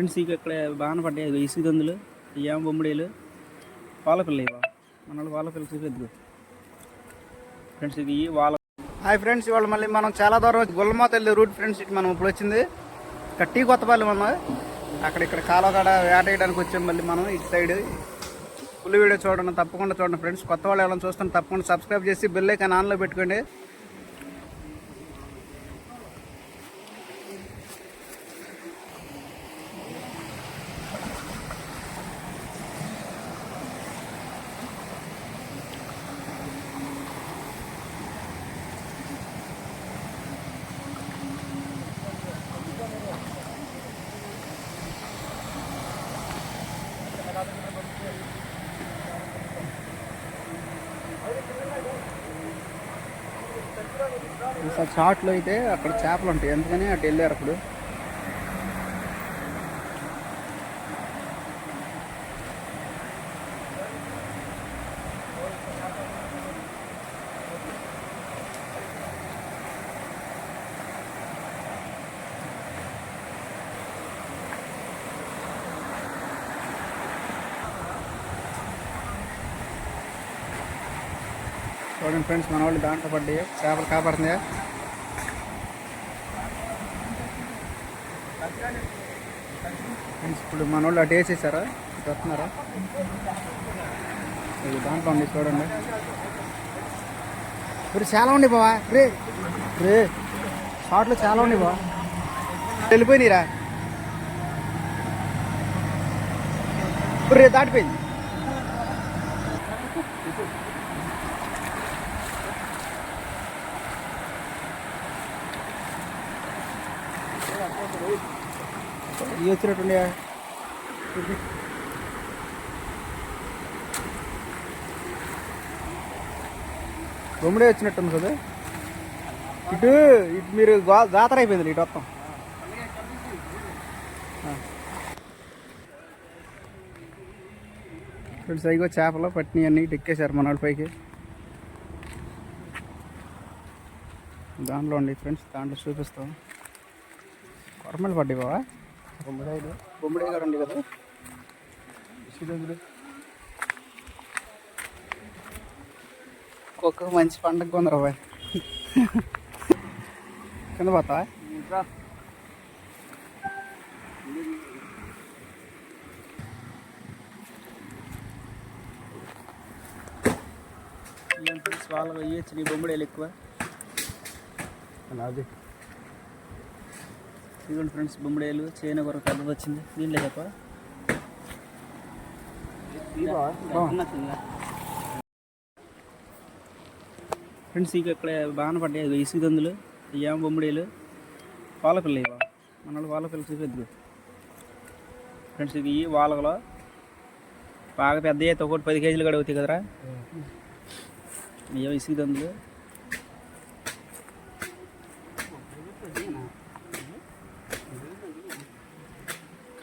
Friends ఇక ఇక్కడ బాగానే పడ్డాయి. ఇసుక దందులు ఏం బొమ్మడీలు పాలపిల్ల ఇవా మన వాళ్ళు పాలపిల్ల చూపెద్దు ఫ్రెండ్స్ ఇది వాళ్ళ హాయ్ ఫ్రెండ్స్ ఇవాళ మళ్ళీ మనం చాలా దూరం గుల్లమాత వెళ్ళే రూట్ ఫ్రెండ్స్ ఇటు మనం ఇప్పుడు వచ్చింది. ఇక్కడ టీ కొత్తపల్లి మనం అక్కడ ఇక్కడ కాలువ కాడ వేటేయడానికి వచ్చాం మళ్ళీ మనం ఇటు సైడ్. ఫుల్ వీడియో చూడండి తప్పకుండా చూడండి ఫ్రెండ్స్. కొత్త వాళ్ళు ఎవరైనా చూస్తాను తప్పకుండా సబ్స్క్రైబ్ చేసి బెల్ ఐకాన్ ఆన్లో పెట్టుకోండి. షార్ట్లో అయితే అక్కడ చేపలు ఉంటాయి. ఎందుకని అటు వెళ్ళారు అప్పుడు. చూడండి ఫ్రెండ్స్ మన వాళ్ళు దాంట్లో పడ్డాయి చేపలు కాపాడుతున్నాయా? ఫ్రెండ్స్ ఇప్పుడు మన వాళ్ళు అటు వేసేసారా? ఇటు వస్తున్నారా? ఇది దాంట్లో ఉంది చూడండి. ఇప్పుడు చాలా ఉండి బావా. రే రే షార్ట్లు చాలా ఉండి బావా. వెళ్ళిపోయినాయిరా. ఇప్పుడు రే దాటిపోయింది. ఇవి వచ్చినట్టుండే. బొమ్మడే వచ్చినట్టుంది కదా. ఇటు ఇటు మీరు గా- జాతర అయిపోయింది ఇటు మొత్తం. ఇప్పుడు అయిగో చేపలు పట్టినవి అన్నీ టెక్కేశారు మన వాళ్ళ పైకి. దాంట్లో ఉండి ఫ్రెండ్స్ దాంట్లో చూపిస్తాం. కొరమలు పడ్డాయి బావా. బొమ్మడాయిలు. బొమ్మడాయి గారు ఉంది కదా? ఒక్కొక్క మంచి పండగ కొందరు బాయ్ కింద పోతావా? వాళ్ళ ఇవ్వచ్చు నీ బొమ్మడేలు ఎక్కువ. అది ఇదిగోండి ఫ్రెండ్స్ బొమ్మడేలు చేను కొరకు పెద్దది వచ్చింది. దీనిలో చెప్ప ఫ్రెండ్స్ ఇక ఇక్కడ బాగానే పడ్డాయి. ఇసుక దందులు ఏం బొమ్మడేలు పాలపిల్ల ఇవా మన వాళ్ళు పాలపిల్ల చూపెద్దు ఫ్రెండ్స్ ఇది వాళ్ళలో బాగా పెద్ద అయితే ఒకటి పది కేజీలు కూడా అవుతాయి కదరా ఏమో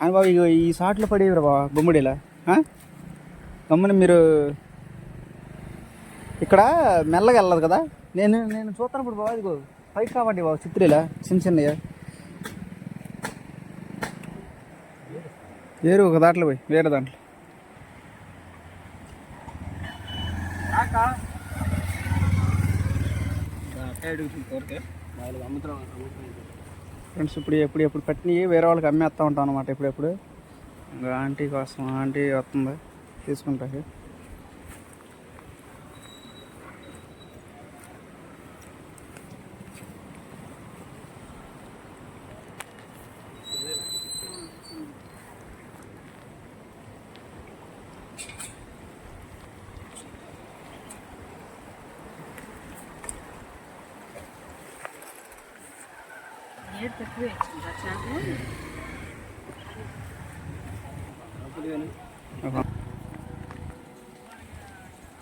కానీ బాబు ఇగో ఈ షాట్లో పడేవిరా బాబా బొమ్మడిలా గమ్మని మీరు ఇక్కడ మెల్లగా వెళ్ళదు కదా? నేను నేను చూస్తాను ఇప్పుడు బాబా ఇదిగో. పైకి కాబట్టి బాబు చిత్రీలా చిన్న చిన్నయ్య వేరు ఒక దాంట్లో పోయి వేరే దాంట్లో. అమ్ముతున్నాం ఫ్రెండ్స్ ఇప్పుడు ఎప్పుడు ఎప్పుడు పట్టినవి వేరే వాళ్ళకి అమ్మేస్తూ ఉంటాం అనమాట ఎప్పుడెప్పుడు. ఇంకా ఆంటీ కోసం ఆంటీ వస్తుంది తీసుకుంటాకి.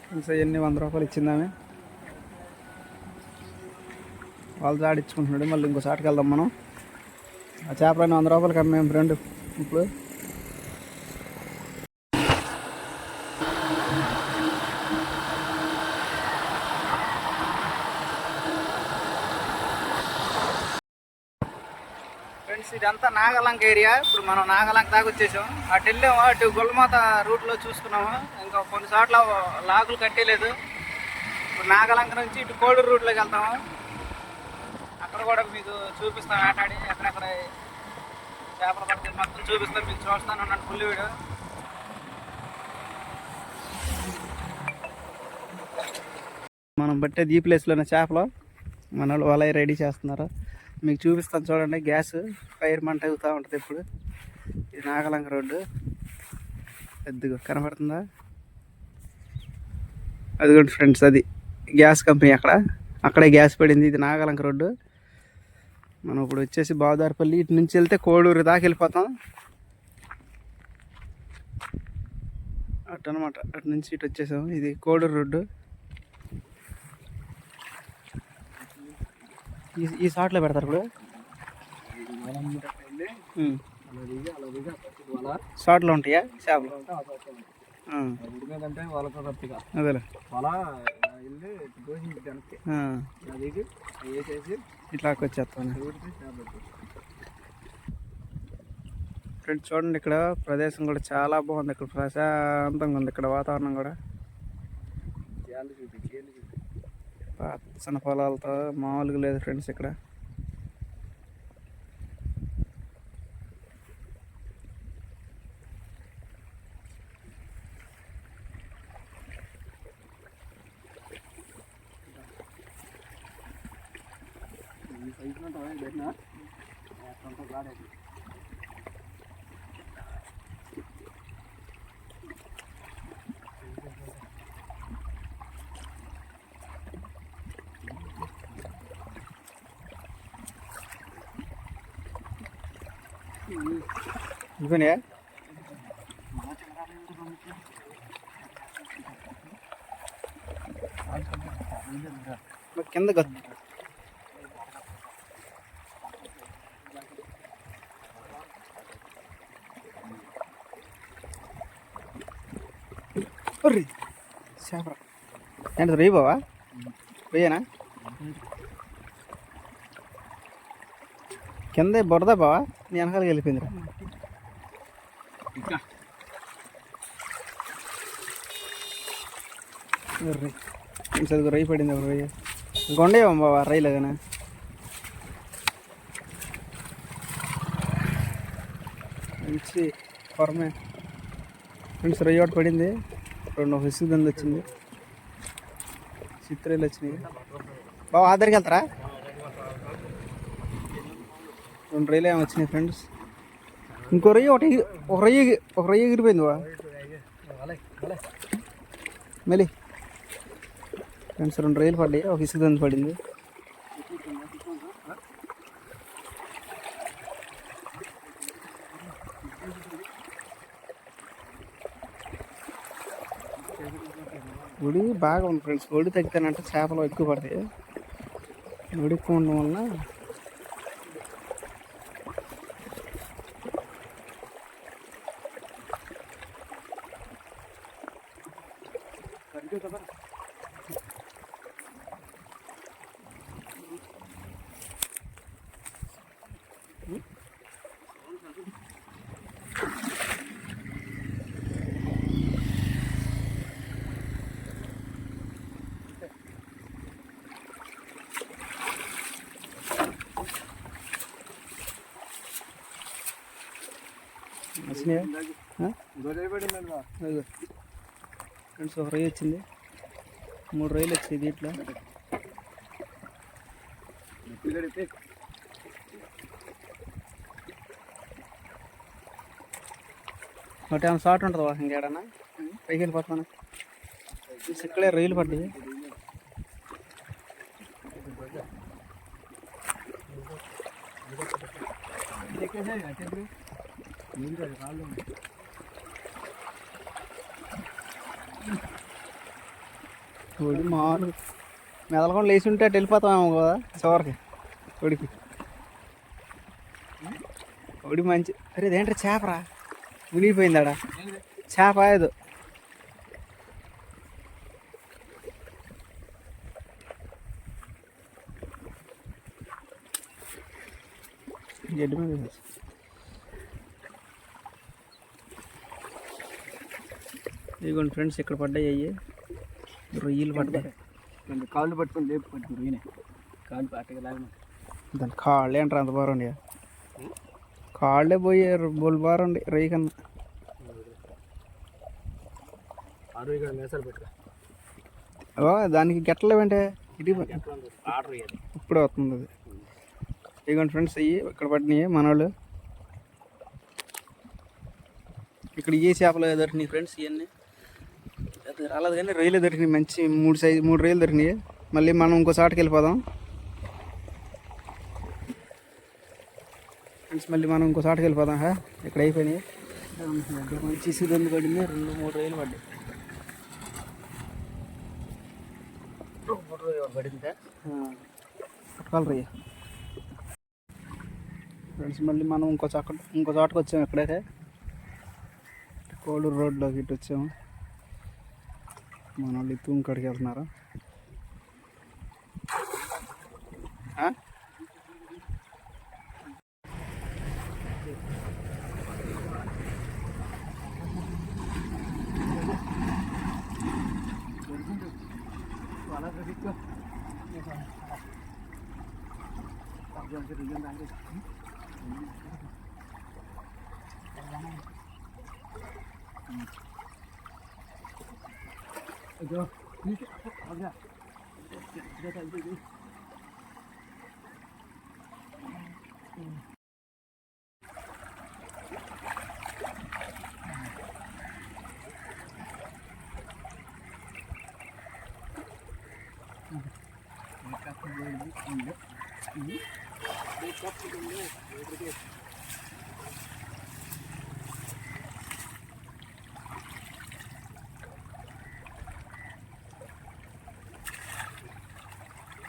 ఫ్రెండ్స్ ఎన్ని వంద రూపాయలు ఇచ్చిందామే వాళ్ళు దాడిచ్చుకుంటున్నాడు మళ్ళీ ఇంకో చాటుకి వెళ్దాం మనం. ఆ చేపలన్నీ వంద రూపాయలకి అమ్మాం ఫ్రెండ్. ఇప్పుడు నాగలంక ఏరియా. ఇప్పుడు మనం నాగలంక దాకా వచ్చేసాం. అటు వెళ్ళాము అటు గుల్మాత రూట్లో చూసుకున్నాము. ఇంకా కొన్ని చోట్ల లాగులు కట్టేయలేదు ఇప్పుడు నాగలంక నుంచి ఇటు కోడూరు రూట్లోకి వెళ్తాము. అక్కడ కూడా మీకు చూపిస్తాం ఆటాడి ఎక్కడెక్కడ చేపలు పడితే మొత్తం చూపిస్తాం. మీకు చూస్తాను అన్నాడు ఫుల్ వీడియో మనం బట్టే ఈ ప్లేస్లోనే చేపలు. మన వాళ్ళు వలయ రెడీ చేస్తున్నారు. మీకు చూపిస్తాను చూడండి. గ్యాస్ ఫైర్ మంట అవుతూ ఉంటుంది ఇప్పుడు. ఇది నాగలంక రోడ్డు. పెద్దగా కనపడుతుందా అదిగోండి ఫ్రెండ్స్ అది గ్యాస్ కంపెనీ అక్కడ. అక్కడే గ్యాస్ పడింది. ఇది నాగలంక రోడ్డు. మనం ఇప్పుడు వచ్చేసి బావదారిపల్లి ఇటు నుంచి వెళ్తే కోడూరు దాకా వెళ్ళిపోతాం. అటు అనమాట అటు నుంచి ఇటు వచ్చేసాం ఇది కోడూరు రోడ్డు. ఈ ఈ షాట్లో పెడతారు ఇప్పుడు? ఉమ్. షార్ట్లో ఉంటాయా? చేపలు అదేలే. అది వేసేసి ఇట్లా వచ్చేస్తాను ఫ్రెండ్స్ చూడండి ఇక్కడ ప్రదేశం కూడా చాలా బాగుంది. ఇక్కడ ప్రశాంతంగా ఉంది. ఇక్కడ వాతావరణం కూడా చేయాలి చూపి చేయాలి చూపి పచ్చని పొలాలతో మామూలుగా లేదు ఫ్రెండ్స్ ఇక్కడ. ఇవనే కింద గచ్చు చేపరా ఏంటి రేయి బావా పోయానా కింద బురద బావా నీ వెనకాలకి వెళ్ళిపోయిందిరా ఇంకా రై చదువు రై పడింది ఒక రొయ్య గొండేవం బావా రైలేగానే. మంచి కొరమే ఫ్రెండ్స్ రొయ్య ఒకటి పడింది. రెండు విసుగు దంది వచ్చింది. చిత్రలు వచ్చినాయి. బావా ఆదరికి వెళ్తారా? రెండు రొయ్యలు ఏమి వచ్చినాయి ఫ్రెండ్స్ ఇంకో రొయ్య ఒకటి ఒక రొయ్య ఒక రొయ్య ఎగిరిపోయింది వా మళ్ళీ ఫ్రెండ్స్ రెండు రైలు పడ్డాయి ఒక ఇసుక దంది పడింది గుడి బాగా ఉంది ఫ్రెండ్స్ ఒడి తగ్గితేనంటే చేపలు ఎక్కువ పడతాయి ఒడి ఉండడం వల్ల వచ్చినాయా ఆ? గొడవ పడిందండి బా అదిగో ఫ్రెండ్స్ ఒక రొయ్య వచ్చింది. మూడు రొయ్యలు వచ్చాయి దీంట్లో. పిల్లడితే ఒకటి ఏమైనా షార్ట్ ఉంటుందా ఇంకేడన్నా? పైకి వెళ్ళిపోతాను ఇక్కడే రొయ్యలు పడ్డాయి. ఒడి మామూలు మెదలకుండా లేచి ఉంటే అటు వెళ్ళిపోతామేమో కదా చివరికి. ఒడికి. ఒడి మంచి అరే ఇదేంటి చేపరా? మునిగిపోయిందాడా? చేప ఏదో గడ్డి మీద ఫ్రెండ్స్ ఇదిగోండి ఫ్రెండ్స్ ఇక్కడ పడ్డాయి అయ్యి. రొయ్యలు పడ్డాయి. రెండు కాళ్ళు పట్టుకొని లేపు పట్టుకుని రొయ్యనే. కాళ్ళు పట్టగా లాగను దాని కాళ్ళే అంటారు అంత బాగుండి కాళ్ళే పోయి బోల్ బాగుండి రొయ్య కన్నా ఓ దానికి గెట్టలేవంటే ఇది ఇప్పుడే వస్తుంది అది. ఇదిగోండి ఫ్రెండ్స్ అయ్యి ఇక్కడ పడినాయి మనోళ్ళు. ఇక్కడ ఏ చేపలు దొరికినాయి ఫ్రెండ్స్ ఇవన్నీ రాలేదు కానీ రొయ్యలు దొరికినాయి మంచి మూడు సైజు మూడు రొయ్యలు దొరికినాయి. మళ్ళీ మనం ఇంకో చాటుకి వెళ్ళిపోదాం. ఫ్రెండ్స్ మళ్ళీ మనం ఇంకో వెళ్ళిపోదాం హా? ఇక్కడ అయిపోయినాయి. మంచి రెండు పడింది రెండు మూడు రోజులు పడ్డాయి. పడిందా పట్టుకోవాలి రయ్య ఫ్రెండ్స్ మళ్ళీ మనం ఇంకో చోట ఇంకో చోటకి వచ్చాము ఎక్కడైతే కోడూరు రోడ్లోకి ఇటు వచ్చాము. మన వాళ్ళు ఇత్తు ఇంకడికి వెళ్తున్నారు. Được chưa? Đi, đi, đi, đi, đi.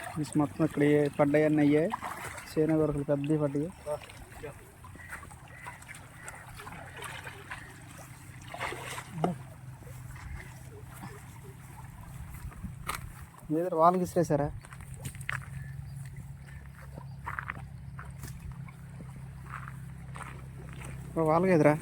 Friends మొత్తం ఇక్కడ ఏ- పడ్డాయి అన్నీ అయ్యాయి సేన వరకు పెద్దవి పడ్డాయి ఏదో వాళ్ళకి ఇసిరేసారా వాళ్ళకి ఎదురా?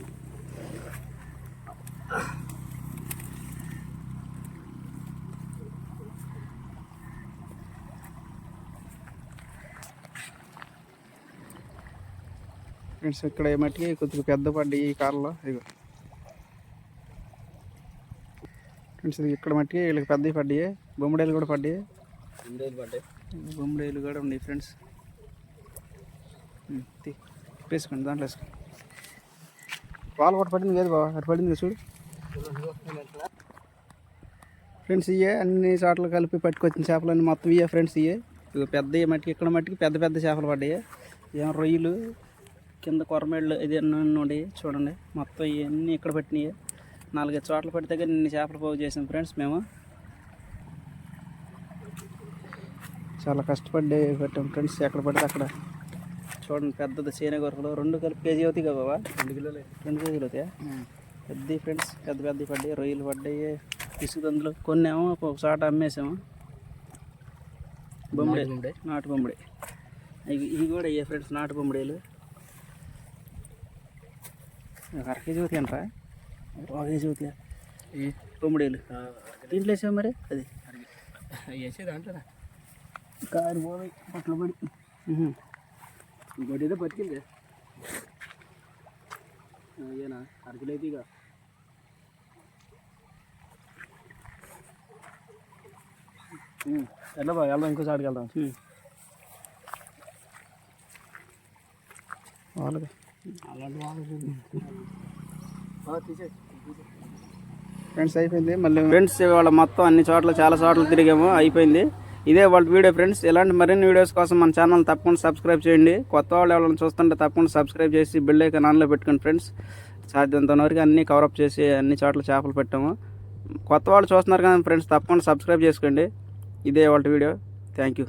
ఫ్రెండ్స్ ఇక్కడ మట్టికి కొద్దిగా పెద్ద పడ్డాయి ఈ కాలంలో. ఇదిగో ఫ్రెండ్స్ ఇక్కడ మట్టికి వీళ్ళకి పెద్దవి పడ్డాయి. బొమ్మడేలు కూడా పడ్డాయి. పడ్డాయి. బొమ్మడేలు కూడా ఉన్నాయి ఫ్రెండ్స్. ఉమ్, తీ వేసుకోండి దాంట్లో వేసుకోండి. వాళ్ళు ఒకటి పడింది కదా బాబా అటు పడింది చూడు. ఫ్రెండ్స్ ఇవే అన్ని చోట్ల కలిపి పట్టుకొచ్చిన చేపలన్నీ మొత్తం ఇవే ఫ్రెండ్స్ ఇవే ఇది పెద్ద మట్టికి ఇక్కడ మట్టికి పెద్ద పెద్ద చేపలు పడ్డాయి. ఏం రొయ్యలు కింద కొరమేళ్ళు ఇది ఉండి చూడండి. మొత్తం ఇవన్నీ ఇక్కడ పట్టినాయి. నాలుగైదు చోట్ల పడితే కానీ ఇన్ని చేపలు పోగు చేసాం ఫ్రెండ్స్ మేము. చాలా కష్టపడి పెట్టాం ఫ్రెండ్స్ ఎక్కడ పడితే అక్కడ. చూడండి పెద్దది సేనే గొర్రెలు. రెండు కలిపి కేజీ అవుతాయి కదా బాబా? రెండు కిలోలే రెండు కేజీలు అవుతాయా? పెద్ద ఫ్రెండ్స్ పెద్ద పెద్ద పడ్డాయి రొయ్యలు పడ్డాయి. ఇసుకందులు కొన్ని ఏమో ఒక చోట అమ్మేసాము. బొమ్మడి. నాటు బొమ్మడి. ఇవి ఇవి కూడా అయ్యాయి ఫ్రెండ్స్ నాటు బొమ్మడీలు. అర కేజీ అవుతాయి అంటారా? ఒక కేజీ అవుతాయా? బొమ్మడీలు. దీంట్లో వేసావు మరి? అది. వేసే దాంట్లో కారు పోయి పట్ల పడి. ఇంకోటి ఏదో బతికింది. అరకిలో అయితే ఇక ఎట్లా బాగా వెళ్దాం ఇంకో సాడికి వెళ్దాం. వాళ్ళకి. అలాంటి వాళ్ళు తీసే ఫ్రెండ్స్ అయిపోయింది మళ్ళీ ఫ్రెండ్స్ ఇవాళ మొత్తం అన్ని చోట్ల చాలా చోట్ల తిరిగాము అయిపోయింది. ఇదే వాళ్ళ వీడియో ఫ్రెండ్స్. ఇలాంటి మరిన్ని వీడియోస్ కోసం మన ఛానల్ తప్పకుండా సబ్స్క్రైబ్ చేయండి. కొత్త వాళ్ళు ఎవరైనా చూస్తుంటే తప్పకుండా సబ్స్క్రైబ్ చేసి బిల్ ఐకాన్ ఆన్లో పెట్టుకోండి ఫ్రెండ్స్. సాధ్యంత వరకు అన్ని కవరప్ చేసి అన్ని చోట్ల చేపలు పెట్టాము. కొత్త వాళ్ళు చూస్తున్నారు కానీ ఫ్రెండ్స్ తప్పకుండా సబ్స్క్రైబ్ చేసుకోండి. ఇదే వాళ్ళ వీడియో. Thank you